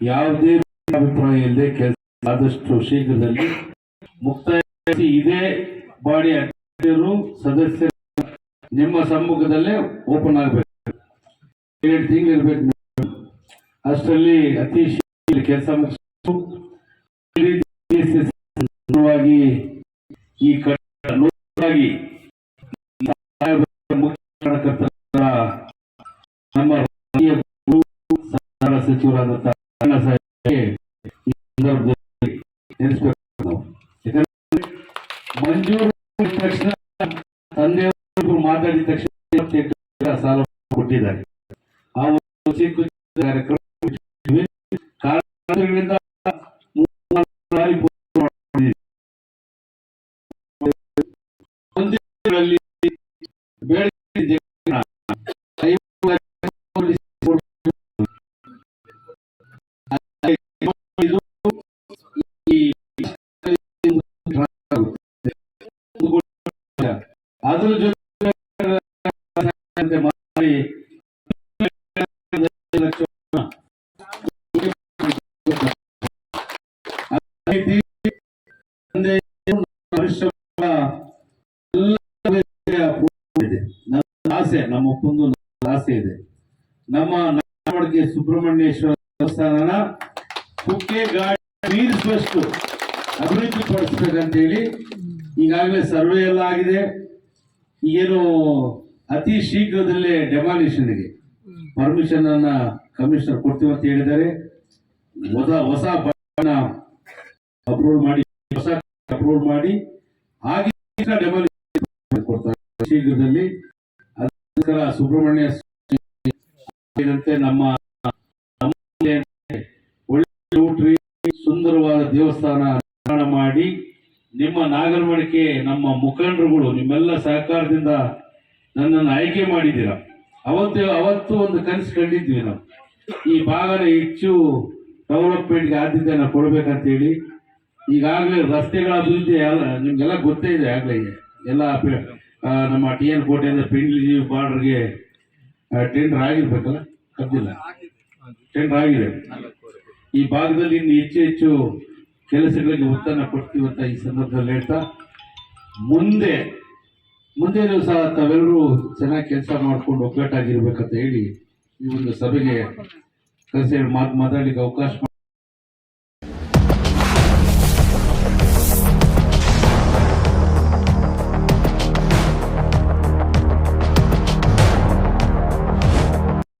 ಯಾವುದೇ ಅಭಿಪ್ರಾಯ ಇಲ್ಲದೆ ಕೆಲಸ ಆದಷ್ಟು ಶೀಘ್ರದಲ್ಲಿ ಮುಕ್ತಾಯ ಇದೇ ಬಾಡಿ ಅಧ್ಯಕ್ಷರು, ಸದಸ್ಯರು ನಿಮ್ಮ ಸಮ್ಮುಖದಲ್ಲೇ ಓಪನ್ ಆಗಬೇಕು. ಏಳು ತಿಂಗಳು ಇರಬೇಕು ಅಷ್ಟರಲ್ಲಿ ಅತಿ ಶೀಘ್ರ ಕೆಲಸ ಮುಗಿಸು ಈ ಕಟ್ಟಾಗಿ ನಮ್ಮ ಸಚಿವರಾದಂತಹ ಮಾತಾಡಿದ ತಕ್ಷಣ ಸಾಲ ಕೊಟ್ಟಿದ್ದಾರೆ ಆ ಕಾರ್ಯಕ್ರಮ. ಕಾರಣಗಳಿಂದ ಮೂರ್ನಾಲ್ಕು ಬಾರಿ ನನ್ನ ಆಸೆ, ನಮ್ಮ ಒಪ್ಪಂದು ಆಸೆ ಇದೆ. ನಮ್ಮ ನಾಡವಡಿಗೆ ಸುಬ್ರಹ್ಮಣ್ಯೇಶ್ವರ ದೇವಸ್ಥಾನನ ಕುಕ್ಕೆ ಗಾಡಿ ಮೀರಿಸುವಷ್ಟು ಅಭಿವೃದ್ಧಿ ಪಡಿಸ್ಬೇಕಂತೇಳಿ ಈಗಾಗಲೇ ಸರ್ವೆ ಎಲ್ಲ ಆಗಿದೆ. ಈಗೇನು ಅತಿ ಶೀಘ್ರದಲ್ಲೇ ಡೆಮಾಲಿಷನ್ಗೆ ಪರ್ಮಿಷನ್ ಅನ್ನ ಕಮಿಷನರ್ ಕೊಡ್ತೀವಿ ಅಂತ ಹೇಳಿದ್ದಾರೆ. ಹೊಸ ಹೊಸ ಅಪ್ರೂವ್ ಮಾಡಿ, ಹೊಸ ಅಪ್ರೂವ್ ಮಾಡಿ ಹಾಗೆ ಕೊಡ್ತಾರೆ. ಶೀಘ್ರದಲ್ಲಿ ಅದಕ್ಕೋಸ್ಕರ ಸುಬ್ರಹ್ಮಣ್ಯ ನಮ್ಮ ಒಳ್ಳೆ ಸುಂದರವಾದ ದೇವಸ್ಥಾನ ನಿರ್ಮಾಣ ಮಾಡಿ, ನಿಮ್ಮ ನಾಗರಮಡಿಕೆ ನಮ್ಮ ಮುಖಂಡರುಗಳು, ನಿಮ್ಮೆಲ್ಲ ಸಹಕಾರದಿಂದ ನನ್ನನ್ನು ಆಯ್ಕೆ ಮಾಡಿದ್ದೀರಾ. ಅವತ್ತು ಅವತ್ತು ಒಂದು ಕನಸು ಕಂಡಿದ್ವಿ ನಾವು. ಈ ಭಾಗನ ಹೆಚ್ಚು ಡೆವಲಪ್ಮೆಂಟ್ಗೆ ಆದ್ಯತೆಯನ್ನು ಕೊಡ್ಬೇಕಂತೇಳಿ ಈಗಾಗಲೇ ರಸ್ತೆಗಳ ಅಭಿವೃದ್ಧಿ ಎಲ್ಲ, ನಿಮಗೆಲ್ಲ ಗೊತ್ತೇ ಇದೆ ಆಗಲೇ ಎಲ್ಲ ನಮ್ಮ ಟಿ ಎನ್ ಕೋಟೆಯಿಂದ ಪಿಂಡ್ಲಿ ಬಾರ್ಡರ್ಗೆ ಟೆಂಡರ್ ಆಗಿರ್ಬೇಕಲ್ಲ? ಕದ್ದಿಲ್ಲ. ಟೆಂಡರ್ ಆಗಿದೆ. ಈ ಭಾಗದಲ್ಲಿ ಇನ್ನು ಹೆಚ್ಚು ಹೆಚ್ಚು ಕೆಲಸಗಳಿಗೆ ಒತ್ತನ್ನು ಕೊಡ್ತೀವಂತ ಈ ಸಂದರ್ಭದಲ್ಲಿ ಹೇಳ್ತಾ, ಮುಂದೆ ಮುಂದೆ ಸಹ ತಾವೆಲ್ಲರೂ ಚೆನ್ನಾಗಿ ಕೆಲಸ ಮಾಡ್ಕೊಂಡು ಒಗ್ಗಟ್ಟಾಗಿರ್ಬೇಕಂತ ಹೇಳಿ ಈ ಒಂದು ಸಭೆಗೆ ಕರೆಸಿ ಮಾತು ಮಾತಾಡ್ಲಿಕ್ಕೆ ಅವಕಾಶ